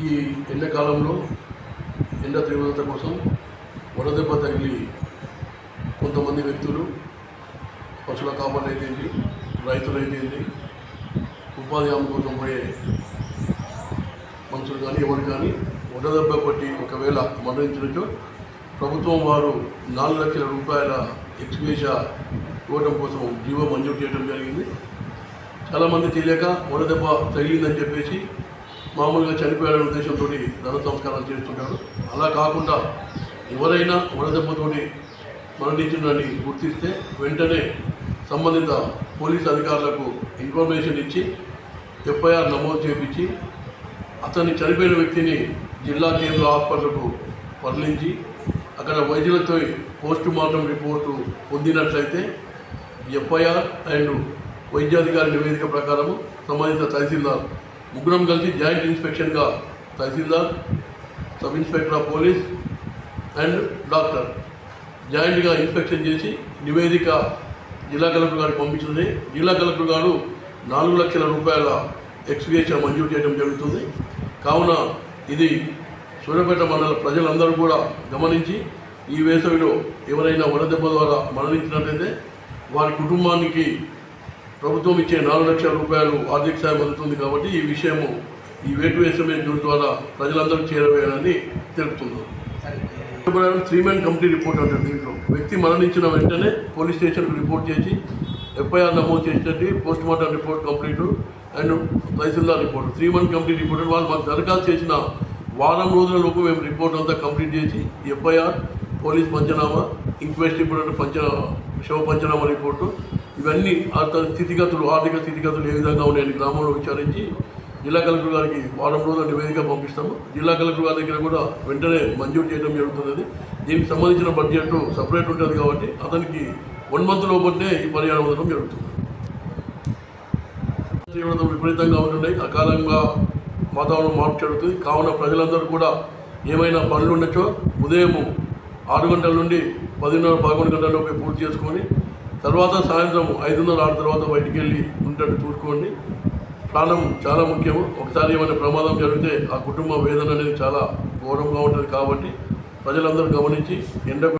ఈ ఎండాకాలంలో ఎండ తీవ్రత కోసం వడదెబ్బ తగిలి కొంతమంది వ్యక్తులు పశువుల కాపర్లు అయితేంటి ఉపాధి హామీ కోసం పోయే మనుషులు కానీ ఎవరు కానీ వడదెబ్బ పట్టి ఒకవేళ మరణించినచో ప్రభుత్వం వారు నాలుగు లక్షల రూపాయల ఎక్స్గ్రేష ఇవ్వడం కోసం జీవో మంజూరు చేయడం జరిగింది. చాలామంది తెలియక వడదెబ్బ తగిలిందని చెప్పేసి మామూలుగా చనిపోయాడనే ఉద్దేశంతో దన సంస్కారాలు చేస్తుంటారు అలా కాకుండా ఎవరైనా వడదెబ్బతోటి మరణించిందని గుర్తిస్తే వెంటనే సంబంధిత పోలీస్ అధికారులకు ఇన్ఫర్మేషన్ ఇచ్చి ఎఫ్ఐఆర్ నమోదు చేపించి అతన్ని చనిపోయిన వ్యక్తిని జిల్లా కేంద్ర హాస్పిటల్కు తరలించి అక్కడ వైద్యులతో పోస్ట్ మార్టం రిపోర్టు పొందినట్లయితే ఎఫ్ఐఆర్ అండ్ వైద్యాధికారి నివేదిక ప్రకారం సంబంధిత తహసీల్దార్ ముగ్గురం కలిసి joint ఇన్స్పెక్షన్గా tahsildar sub inspector of police and doctor జాయింట్గా inspection చేసి నివేదిక జిల్లా కలెక్టర్ గారికి పంపించింది. జిల్లా కలెక్టర్ గారు నాలుగు లక్షల రూపాయల ఎక్స్గ్రేషన్ మంజూరు చేయడం జరుగుతుంది. కావున ఇది సూర్యాపేట మండల ప్రజలందరూ కూడా గమనించి ఈ వేసవిలో ఎవరైనా వడదెబ్బ ద్వారా మరణించినట్లయితే వారి కుటుంబానికి ప్రభుత్వం ఇచ్చే నాలుగు లక్షల రూపాయలు ఆర్థిక సాయం అందుతుంది కాబట్టి ఈ విషయము ఈ వేటు ఎస్ఎంఎస్ న్యూస్ ద్వారా ప్రజలందరూ చేరవేయాలని తెలుపుతున్నాం. త్రీ మెన్ కమిటీ రిపోర్ట్ అంటారు దీంట్లో. వ్యక్తి మరణించిన వెంటనే పోలీస్ స్టేషన్కి రిపోర్ట్ చేసి ఎఫ్ఐఆర్ నమోదు చేసినట్టు post mortem report complete and tahsildar report. Three month complete report వాళ్ళు మాకు దరఖాస్తు చేసిన వారం రోజుల లోపు మేము రిపోర్ట్ అంతా కంప్లీట్ చేసి FIR police panchanama inquest report పంచ శవ పంచనామా రిపోర్టు ఇవన్నీ ఆ స్థితిగతులు ఆర్థిక స్థితిగతులు ఏ విధంగా ఉన్నాయని గ్రామంలో విచారించి జిల్లా కలెక్టర్ గారికి వారం రోజుల నివేదిక పంపిస్తాము. జిల్లా కలెక్టర్ గారి దగ్గర కూడా వెంటనే మంజూరు చేయడం జరుగుతున్నది. దీనికి సంబంధించిన బడ్జెట్ సపరేట్ ఉంటుంది కాబట్టి అతనికి వన్ మంత్ లోపలనే ఈ పరిహారం ఇవ్వడం జరుగుతుంది. తీవ్రత విపరీతంగా ఉంటున్నాయి. అకాలంగా వాతావరణం మార్పు జరుగుతుంది. కావున ప్రజలందరూ కూడా ఏమైనా పనులు ఉండొచ్చో ఉదయం ఆరు గంటల నుండి పదిన్నర పదకొండు గంటల లోపే పూర్తి చేసుకొని తర్వాత సాయంత్రం ఐదున్నర ఆరు తర్వాత బయటికి వెళ్ళి ఉండేట్టు చూసుకోండి. ప్రాణం చాలా ముఖ్యము. ఒకసారి ఏమైనా ప్రమాదం జరిగితే ఆ కుటుంబ వేదన అనేది చాలా ఘోరంగా ఉంటుంది కాబట్టి ప్రజలందరూ గమనించి ఎండ